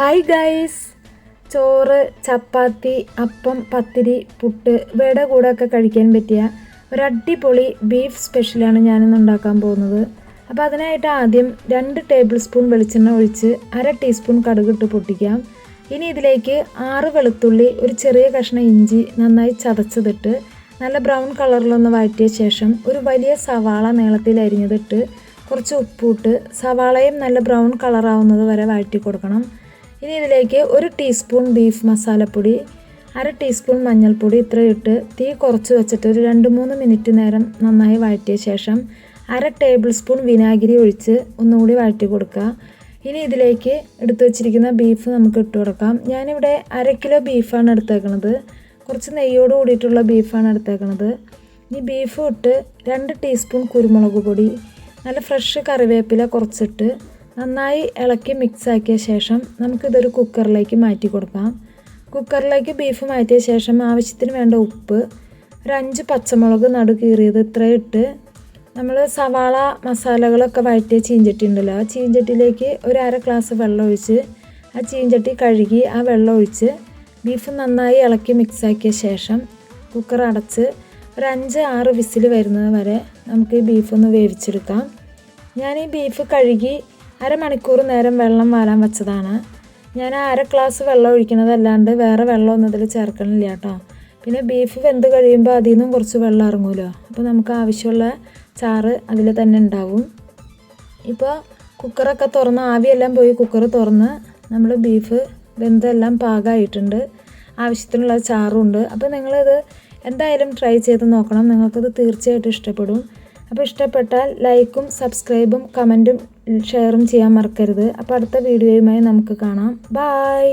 Hi guys ചോറ് ചപ്പാത്തി അപ്പം പത്തിരി പുട്ട് വട കൂടെ ഒക്കെ കഴിക്കാൻ പറ്റിയ ഒരു അടിപൊളി ബീഫ് സ്പെഷ്യലാണ് ഞാനിന്ന് ഉണ്ടാക്കാൻ പോകുന്നത്. അപ്പോൾ അതിനായിട്ട് ആദ്യം രണ്ട് ടേബിൾ സ്പൂൺ വെളിച്ചെണ്ണ ഒഴിച്ച് അര ടീസ്പൂൺ കടുകിട്ട് പൊട്ടിക്കാം. ഇനി ഇതിലേക്ക് ആറ് വെളുത്തുള്ളി ഒരു ചെറിയ കഷ്ണം ഇഞ്ചി നന്നായി ചതച്ചതിട്ട് നല്ല ബ്രൗൺ കളറിലൊന്ന് വഴറ്റിയ ശേഷം ഒരു വലിയ സവാള നീളത്തിൽ അരിഞ്ഞതിട്ട് കുറച്ച് ഉപ്പൂട്ട് സവാളയും നല്ല ബ്രൗൺ കളറാവുന്നത് വരെ വഴറ്റി കൊടുക്കണം. ഇനി ഇതിലേക്ക് ഒരു ടീസ്പൂൺ ബീഫ് മസാലപ്പൊടി അര ടീസ്പൂൺ മഞ്ഞൾപ്പൊടി ഇത്ര ഇട്ട് തീ കുറച്ച് വെച്ചിട്ട് ഒരു രണ്ട് മൂന്ന് മിനിറ്റ് നേരം നന്നായി വഴറ്റിയ ശേഷം അര ടേബിൾ സ്പൂൺ വിനാഗിരി ഒഴിച്ച് ഒന്നുകൂടി വഴറ്റി കൊടുക്കുക. ഇനി ഇതിലേക്ക് എടുത്തു വച്ചിരിക്കുന്ന ബീഫ് നമുക്ക് ഇട്ട് കൊടുക്കാം. ഞാനിവിടെ അര കിലോ ബീഫാണ് എടുത്തേക്കണത്. കുറച്ച് നെയ്യോട് കൂടിയിട്ടുള്ള ബീഫാണ് എടുത്തേക്കണത്. ഇനി ബീഫ് ഇട്ട് രണ്ട് ടീസ്പൂൺ കുരുമുളക് പൊടി നല്ല ഫ്രഷ് കറിവേപ്പില കുറച്ചിട്ട് നന്നായി ഇളക്കി മിക്സ് ആക്കിയ ശേഷം നമുക്കിതൊരു കുക്കറിലേക്ക് മാറ്റി കൊടുക്കാം. കുക്കറിലേക്ക് ബീഫ് മാറ്റിയ ശേഷം ആവശ്യത്തിന് വേണ്ട ഉപ്പ് ഒരു അഞ്ച് പച്ചമുളക് നടു കീറിയത് ഇത്ര ഇട്ട് നമ്മൾ സവാള മസാലകളൊക്കെ വഴറ്റിയ ചീഞ്ചട്ടി ഉണ്ടല്ലോ ആ ചീഞ്ചട്ടിയിലേക്ക് ഒരു അര ഗ്ലാസ് വെള്ളം ഒഴിച്ച് ആ ചീഞ്ചട്ടി കഴുകി ആ വെള്ളം ഒഴിച്ച് ബീഫ് നന്നായി ഇളക്കി മിക്സ് ആക്കിയ ശേഷം കുക്കർ അടച്ച് ഒരു അഞ്ച് ആറ് വിസിൽ വരുന്നത് വരെ നമുക്ക് ഈ ബീഫ് ഒന്ന് വേവിച്ചെടുക്കാം. ഞാൻ ഈ ബീഫ് കഴുകി അരമണിക്കൂർ നേരം വെള്ളം വാരാൻ വെച്ചതാണ്. ഞാൻ അര ഗ്ലാസ് വെള്ളം ഒഴിക്കുന്നതല്ലാണ്ട് വേറെ വെള്ളമൊന്നും ഇതിൽ ചേർക്കണില്ല കേട്ടോ. പിന്നെ ബീഫ് വെന്ത് കഴിയുമ്പോൾ അതിൽ നിന്നും കുറച്ച് വെള്ളം ഇറങ്ങുമല്ലോ അപ്പോൾ നമുക്ക് ആവശ്യമുള്ള ചാറ് അതിൽ തന്നെ ഉണ്ടാവും. ഇപ്പോൾ കുക്കറൊക്കെ തുറന്ന് ആവിയെല്ലാം പോയി കുക്കർ തുറന്ന് നമ്മൾ ബീഫ് വെന്തെല്ലാം പാകമായിട്ടുണ്ട് ആവശ്യത്തിനുള്ള ചാറുണ്ട് അപ്പോൾ നിങ്ങളിത് എന്തായാലും ട്രൈ ചെയ്ത് നോക്കണം. നിങ്ങൾക്കത് തീർച്ചയായിട്ടും ഇഷ്ടപ്പെടും. അപ്പോൾ ഇഷ്ടപ്പെട്ടാൽ ലൈക്കും സബ്സ്ക്രൈബും കമന്റും ഷെയറും ചെയ്യാൻ മറക്കരുത്. അപ്പോൾ അടുത്ത വീഡിയോയുമായി നമുക്ക് കാണാം. ബായ്